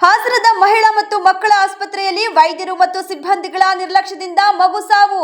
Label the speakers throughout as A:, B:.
A: ಹಾಸನದ ಮಹಿಳಾ ಮತ್ತು ಮಕ್ಕಳ ಆಸ್ಪತ್ರೆಯಲ್ಲಿ ವೈದ್ಯರು ಮತ್ತು ಸಿಬ್ಬಂದಿಗಳ ನಿರ್ಲಕ್ಷ್ಯದಿಂದ ಮಗು ಸಾವು.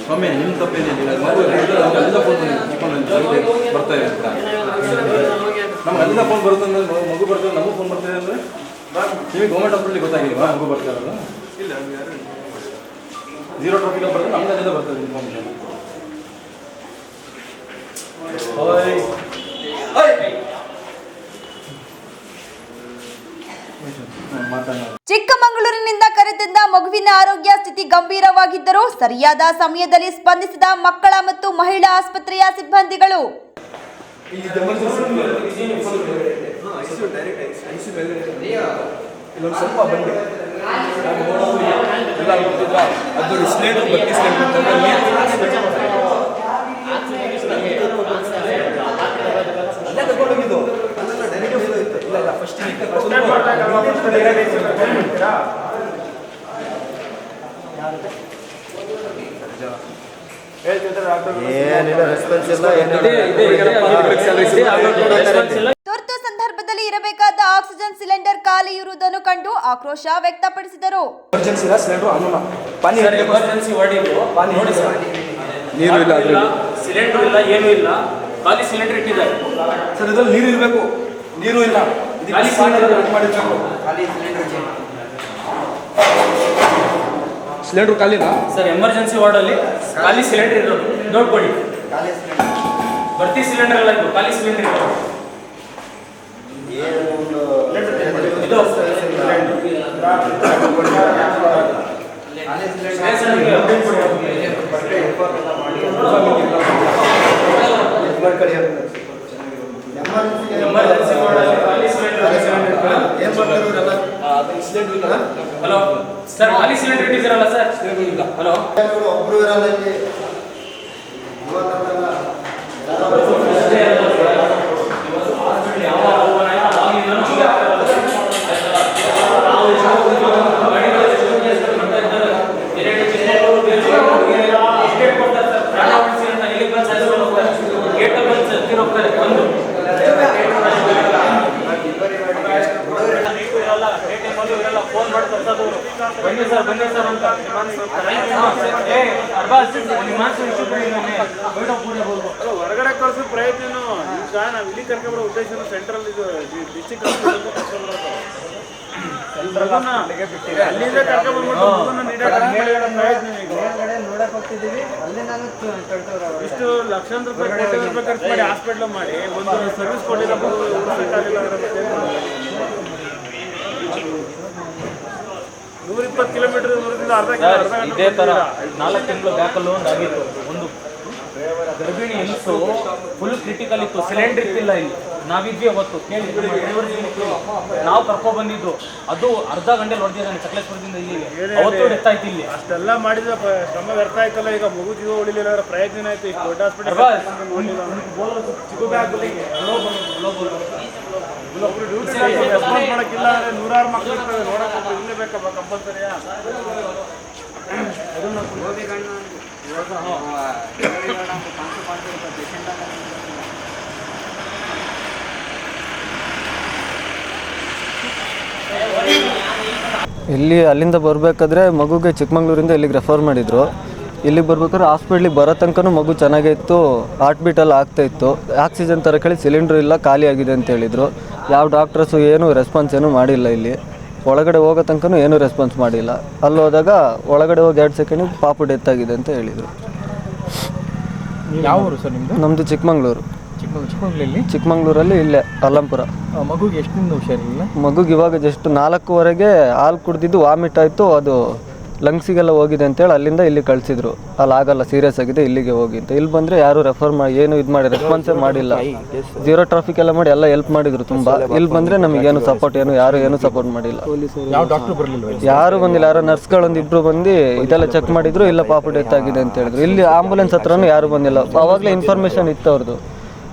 B: ಸ್ವಾಮಿ ನಿಮ್ಮ ತಪ್ಪೇನಿಲ್ಲ ಮಗು ಅಲ್ಲಿಂದ ಫೋನ್ ಬಂದಿದೆ. ಬರ್ತಾ ಇದೆ ಅಂತ. ನಮ್ಗೆ ಅಲ್ಲಿಂದ ಫೋನ್ ಬರುತ್ತೆ ಅಂದ್ರೆ ಮಗು- ಬರ್ತದೆ ನಮಗೂ ಫೋನ್ ಬರ್ತಾ ಇದೆ ಅಂದರೆ ನಿಮಗೆ ಗೌರ್ಮೆಂಟ್ ಹಾಸ್ಪಿಟ್ಲಿಗೆ ಗೊತ್ತಾಗಿಲ್ವಾ ಮಗು ಬರ್ತಾ ಇರೋದು ಇಲ್ಲ ಜೀರೋ ಟ್ರಾಫಿಕ್ ಬರ್ತದೆ ನಮ್ಗೆ ಅಲ್ಲಿಂದ ಬರ್ತದೆ ಇನ್ಫಾರ್ಮೇಷನ್
A: ಚಿಕ್ಕಮಗಳೂರಿನಿಂದ ಕರೆತಂದ ಮಗುವಿನ ಆರೋಗ್ಯ ಸ್ಥಿತಿ ಗಂಭೀರವಾಗಿದ್ದರೂ ಸರಿಯಾದ ಸಮಯದಲ್ಲಿ ಸ್ಪಂದಿಸಿದ ಮಕ್ಕಳ ಮತ್ತು ಮಹಿಳಾ ಆಸ್ಪತ್ರೆಯ ಸಿಬ್ಬಂದಿಗಳು.
B: ಸ್ವಲ್ಪ ಬಂದೆ ನಾನು ನೋಡೋದು ಎಲ್ಲ ಗೊತ್ತಿಲ್ಲ ಅದು ಸ್ಲೇಟು ಬತ್ತಿ ಸ್ಲೇಟ್ ಅಂತಂದ್ರೆ ನೀರು ಅಲ್ಲೇ ತಗೊಂಡೋಗಿದ್ದು ಅಲ್ಲೆಲ್ಲ ಡೈರೆಕ್ಟ್ ಇತ್ತು ಇಲ್ಲ ಇಲ್ಲ ಫಸ್ಟ್
C: ಏನಿಲ್ಲ ರೆಸ್ಪಾನ್ಸ್ ಇಲ್ಲ
A: ತುರ್ತು ಸಂದರ್ಭದಲ್ಲಿ ಇರಬೇಕಾದ ಆಕ್ಸಿಜನ್ ಸಿಲಿಂಡರ್ ಖಾಲಿ ಇರುವುದನ್ನು ಕಂಡು ಆಕ್ರೋಶ ವ್ಯಕ್ತಪಡಿಸಿದರು.
B: ನೀರು ಇಲ್ಲ
D: ಸಿಲಿಂಡರ್ ಇಲ್ಲ ಏನು ಇಲ್ಲ. ಖಾಲಿ ಸಿಲಿಂಡರ್ ಇಟ್ಟಿದ್ದಾರೆ.
B: ಸರ್ ಇದ್ರಲ್ಲಿ ನೀರು ಇರಬೇಕು. ನೀರು ಇಲ್ಲ.
D: ಖಾಲಿ ಸಿಲಿಂಡರ್
B: ಮಾಡಿರ್ಬೇಕು? ಸಿಲಿಂಡರ್ ಖಾಲಿನಾ
D: ಸರ್ ಎಮರ್ಜೆನ್ಸಿ ವಾರ್ಡಲ್ಲಿ ಖಾಲಿ ಸಿಲಿಂಡರ್ ಇರೋದು. ನೋಡ್ಕೊಳ್ಳಿ. ಬರ್ತಿ ಸಿಲಿಂಡರ್. ಎಲ್ಲ ಇದು ಖಾಲಿ ಸಿಲಿಂಡರ್ ಇರೋದು. ಇದು. ಎಮರ್ಜೆನ್ಸಿ ವಾರ್ಡಲ್ಲಿ ಖಾಲಿ ಸಿಲಿಂಡರ್ ಹಲೋ? ಸರ್ ಖಾಲಿ ಸಿಲಿಂಡರ್ ಇಟ್ಟಿದ್ದೀರಲ್ಲ ಸರ್? ಹಲೋ?
C: ಒಬ್ರು ಇರಲ್ಲ ಇಲ್ಲಿ
D: ಬನ್ನಿ ಸರ್ ಬನ್ನಿ ಸರ್ ಅಂತ ಏ ಅರ್ಬಾಸ್ ನಿಮ್ಮ ಮಾನ್ಸೂನ್ ಇಶ್ಯೂ ಬೈಟ್ ಆಫ್ ಪೂರೆ ಬೋಲ್ಬೋ
E: ಅಲ್ಲ ಹೊರಗಡೆ ಕಳ್ಸೋ ಪ್ರಯತ್ನ ಈಗ ನಾವು ಇಲ್ಲಿ ಕರ್ಕೊಂಡ್ಬರೋ ಉದ್ದೇಶ ಸೆಂಟ್ರಲ್ ಇದು ಡಿಸ್ಟಿಕ್ ಅಲ್ಲಿಂದ ಕರ್ಕೊಂಡ್ಬಂದ್ಬಿಟ್ಟು ಇಷ್ಟು ಲಕ್ಷಾಂತರ ರೂಪಾಯಿ ಖರ್ಚು ಮಾಡಿ ಹಾಸ್ಪಿಟ್ಲ್ ಮಾಡಿ. ಒಂದು ಸರ್ವಿಸ್ ಕೊಟ್ಟಿಲ್ಲ ಮಗು ಉಳ್ಸಕ್ಕಾಗಿಲ್ಲ ಅಂದ್ರೆ ಮತ್ತೆ ಏನ್ ಮಾಡೋದು? ನೂರ ಇಪ್ಪತ್ತು ಕಿಲೋಮೀಟರ್ ದೂರದಿಂದ ಅರ್ಧ ಕಿಲೋ ಅರ್ಧ
D: ಇದೇ ತರ ನಾಲ್ಕು ತಿಂಗಳು ಬ್ಯಾಕಲ್ಲೂ ಒಂದು ಆಗಿತ್ತು. ಒಂದು ಗರ್ಭಿಣಿ ಹೆಂಗಸು ಫುಲ್ ಕ್ರಿಟಿಕಲ್ ಇತ್ತು ಸಿಲಿಂಡರ್ ಇತ್ತಿಲ್ಲ ಇಲ್ಲಿ. ನಾವಿದ್ವಿ ಅವತ್ತು. ಕೇಳಿ. ನಾವು ಕರ್ಕೊಂಡ್ ಬಂದಿದ್ದು. ಅದು ಅರ್ಧ ಗಂಟೆ ಹೊಡೆದಿದ್ದಾನೆ ಸಕಲೇಶ್ವರದಿಂದ ಇಲ್ಲಿಗೆ. ಅವತ್ತು ಡೆತ್ ಆಯ್ತು ಇಲ್ಲಿ.
E: ಅಷ್ಟೆಲ್ಲ ಮಾಡಿದ ಪ- ಶ್ರಮ ವ್ಯರ್ಥ ಆಯ್ತಲ್ಲ ಈಗ ಮಗು ಜೀವ ಉಳಿಲಿಲ್ಲ ಅಂದ್ರೆ ಪ್ರಯತ್ನ ಆಯ್ತು. ಈಗ ದೊಡ್ಡ ಹಾಸ್ಪಿಟಲ್. ಒಬ್ರು ಡ್ಯೂಟಿ ರೆಸ್ಪಾನ್ಸ್ ಮಾಡಕ್ಕಿಲ್ಲ ಅಂದ್ರೆ ನೂರಾರು ಮಕ್ಳು ಇರ್ತವೆ ನೋಡಕ್ ಒಬ್ರು ಇಲ್ಲೇ ಬೇಕಪ್ಪ ಕಂಪಲ್ಸರಿಯಾ
C: ಇಲ್ಲಿ ಅಲ್ಲಿಂದ ಬರಬೇಕಾದ್ರೆ ಮಗುಗೆ ಚಿಕ್ಕಮಂಗ್ಳೂರಿಂದ ಇಲ್ಲಿಗೆ ರೆಫರ್ ಮಾಡಿದ್ರು.
F: ಇಲ್ಲಿಗೆ ಬರ್ಬೇಕಾದ್ರೆ ಹಾಸ್ಪಿಟ್ಲಿಗೆ ಬರೋ ತನಕನೂ ಮಗು ಚೆನ್ನಾಗೇ ಇತ್ತು ಹಾರ್ಟ್ ಬೀಟಲ್ಲಿ ಆಗ್ತಾ ಇತ್ತು. ಆಕ್ಸಿಜನ್ ಥರ ಕೇಳಿ ಸಿಲಿಂಡ್ರ್ ಇಲ್ಲ ಖಾಲಿ ಆಗಿದೆ ಅಂತ ಹೇಳಿದರು. ಯಾವ ಡಾಕ್ಟ್ರಸ್ಸು ಏನೂ ರೆಸ್ಪಾನ್ಸ್ ಏನೂ ಮಾಡಿಲ್ಲ ಇಲ್ಲಿ. ಒಳಗಡೆ ಹೋಗೋ ತನಕನೂ ಏನೂ ರೆಸ್ಪಾನ್ಸ್ ಮಾಡಿಲ್ಲ. ಅಲ್ಲಿ ಹೋದಾಗ ಒಳಗಡೆ ಹೋಗಿ ಎರಡು ಸೆಕೆಂಡಿಗೆ ಪಾಪು ಡೆತ್ ಆಗಿದೆ ಅಂತ ಹೇಳಿದರು.
G: ಯಾವ ಊರು ಸರ್ ನಿಮ್ಮದು
F: ನಮ್ಮದು ಚಿಕ್ಕಮಂಗ್ಳೂರು.
G: ಚಿಕ್ಕಮಗಳೂರು ಚಿಕ್ಕಮಗಳೂರಲ್ಲಿ?
F: ಚಿಕ್ಕಮಂಗ್ಳೂರಲ್ಲಿ ಇಲ್ಲೇ ಅಲ್ಲಂಪುರ.
G: ಮಗುಗೆ ಎಷ್ಟು ಹುಷಾರಿಲ್ಲ?
F: ಮಗುಗೆ ಇವಾಗ ಜಸ್ಟ್ ನಾಲ್ಕೂವರೆಗೆ ಹಾಲು ಕುಡ್ದಿದ್ದು ವಾಮಿಟ್ ಆಯಿತು ಅದು ಲಂಗ್ಸಿಗೆಲ್ಲ ಹೋಗಿದೆ ಅಂತೇಳಿ ಅಲ್ಲಿಂದ ಇಲ್ಲಿ ಕಳಿಸಿದ್ರು. ಅಲ್ಲಿ ಆಗಲ್ಲ ಸೀರಿಯಸ್ ಆಗಿದೆ ಇಲ್ಲಿಗೆ ಹೋಗಿ ಅಂತ. ಇಲ್ಲಿ ಬಂದರೆ ಯಾರು ರೆಫರ್ ಮಾಡಿ ಏನು ಇದು ಮಾಡಿ ರೆಸ್ಪಾನ್ಸೇ ಮಾಡಿಲ್ಲ. ಜೀರೋ ಟ್ರಾಫಿಕ್ ಎಲ್ಲ ಮಾಡಿ ಎಲ್ಲ ಹೆಲ್ಪ್ ಮಾಡಿದ್ರು ತುಂಬ. ಇಲ್ಲಿ ಬಂದರೆ ನಮಗೇನು ಸಪೋರ್ಟ್ ಏನು ಯಾರು ಏನು ಸಪೋರ್ಟ್ ಮಾಡಿಲ್ಲ. ಯಾರು ಬಂದಿಲ್ಲ ಯಾರೋ ನರ್ಸ್ಗಳೊಂದು ಇಬ್ಬರು ಬಂದು ಇದೆಲ್ಲ ಚೆಕ್ ಮಾಡಿದ್ರು ಇಲ್ಲ ಪಾಪ ಡೆತ್ ಆಗಿದೆ ಅಂತ ಹೇಳಿದ್ರು. ಇಲ್ಲಿ ಆಂಬುಲೆನ್ಸ್ ಹತ್ರನೂ ಯಾರು ಬಂದಿಲ್ಲ. ಅವಾಗಲೇ ಇನ್ಫಾರ್ಮೇಷನ್ ಇತ್ತು ಅವ್ರದ್ದು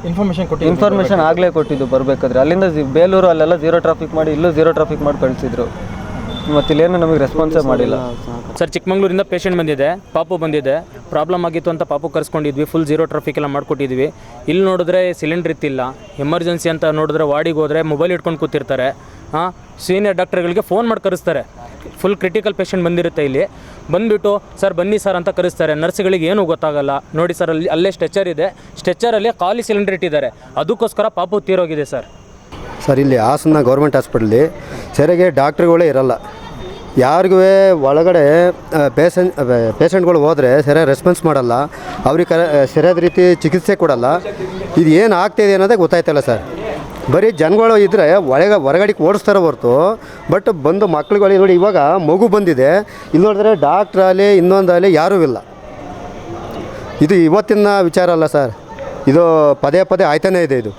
G: ಇನ್ಫಾರ್ಮೇಶನ್ ಕೊಟ್ಟು
F: ಇನ್ಫಾರ್ಮೇಷನ್ ಆಗಲೇ ಕೊಟ್ಟಿದ್ದು ಬರಬೇಕಾದ್ರೆ. ಅಲ್ಲಿಂದ ಬೇಲೂರು ಅಲ್ಲೆಲ್ಲ ಜೀರೋ ಟ್ರಾಫಿಕ್ ಮಾಡಿ ಇಲ್ಲೂ ಜೀರೋ ಟ್ರಾಫಿಕ್ ಮಾಡಿ ಕಳಿಸಿದ್ರು. ಮತ್ತು ಇಲ್ಲೇನು ನಮಗೆ ರೆಸ್ಪಾನ್ಸೇ ಮಾಡಿಲ್ಲ.
D: ಸರ್, ಚಿಕ್ಕಮಂಗ್ಳೂರಿಂದ ಪೇಷಂಟ್ ಬಂದಿದೆ, ಪಾಪು ಬಂದಿದೆ ಪ್ರಾಬ್ಲಮ್ ಆಗಿತ್ತು ಅಂತ ಪಾಪು ಕರ್ಸ್ಕೊಂಡಿದ್ವಿ ಫುಲ್ ಜೀರೋ ಟ್ರಾಫಿಕ್ ಎಲ್ಲ ಮಾಡಿಕೊಟ್ಟಿದ್ವಿ. ಇಲ್ಲಿ ನೋಡಿದ್ರೆ ಸಿಲಿಂಡ್ರ್ ಇತ್ತಿಲ್ಲ ಎಮರ್ಜೆನ್ಸಿ ಅಂತ ನೋಡಿದ್ರೆ ವಾರ್ಡಿಗೆ ಹೋದರೆ ಮೊಬೈಲ್ ಇಟ್ಕೊಂಡು ಕೂತಿರ್ತಾರೆ. ಹಾಂ ಸೀನಿಯರ್ ಡಾಕ್ಟರ್ಗಳಿಗೆ ಫೋನ್ ಮಾಡಿ ಕರೆಸ್ತಾರೆ. ಫುಲ್ ಕ್ರಿಟಿಕಲ್ ಪೇಷಂಟ್ ಬಂದಿರುತ್ತೆ ಇಲ್ಲಿ. ಬಂದುಬಿಟ್ಟು, ಸರ್, ಬನ್ನಿ ಸರ್ ಅಂತ ಕರೆಸ್ತಾರೆ. ನರ್ಸ್ಗಳಿಗೆ ಏನೂ ಗೊತ್ತಾಗಲ್ಲ. ನೋಡಿ ಸರ್, ಅಲ್ಲಿ, ಅಲ್ಲೇ ಸ್ಟ್ರೆಚರ್ ಇದೆ. ಸ್ಟ್ರೆಚರಲ್ಲಿ ಖಾಲಿ ಸಿಲಿಂಡರ್ ಇಟ್ಟಿದ್ದಾರೆ. ಅದಕ್ಕೋಸ್ಕರ ಪಾಪು ತೀರೋಗಿದೆ ಸರ್.
C: ಸರ್, ಇಲ್ಲಿ ಹಾಸನ ಗೌರ್ಮೆಂಟ್ ಹಾಸ್ಪಿಟ್ಲಲ್ಲಿ ಸರಿಯಾಗಿ ಡಾಕ್ಟ್ರುಗಳೇ ಇರಲ್ಲ. ಯಾರಿಗೂ ಒಳಗಡೆ ಪೇಷಂಟ್ ಪೇಷಂಟ್ಗಳು ಹೋದರೆ ಸರಿಯಾಗಿ ರೆಸ್ಪಾನ್ಸ್ ಮಾಡಲ್ಲ. ಅವ್ರಿಗೆ ಕರೆ ಸರಿಯಾದ ರೀತಿ ಚಿಕಿತ್ಸೆ ಕೊಡಲ್ಲ. ಇದು ಏನು ಆಗ್ತಾಯಿದೆ ಅನ್ನೋದೇ ಗೊತ್ತಾಯ್ತಲ್ಲ ಸರ್. ಬರೀ ಜನಗಳು ಇದ್ದರೆ ಒಳಗೆ, ಹೊರಗಡೆಗೆ ಓಡಿಸ್ತಾರೆ ಹೊರತು, ಬಟ್ ಬಂದು ಮಕ್ಳುಗಳು ನೋಡಿ ಇವಾಗ ಮಗು ಬಂದಿದೆ. ಇಲ್ಲಿ ನೋಡಿದ್ರೆ ಡಾಕ್ಟ್ರಾಗಲಿ ಇನ್ನೊಂದಾಗಲಿ ಯಾರೂ ಇಲ್ಲ. ಇದು ಇವತ್ತಿನ ವಿಚಾರ ಅಲ್ಲ ಸರ್. ಇದು ಪದೇ ಪದೇ ಆಯ್ತಾನೇ ಇದೆ ಇದು.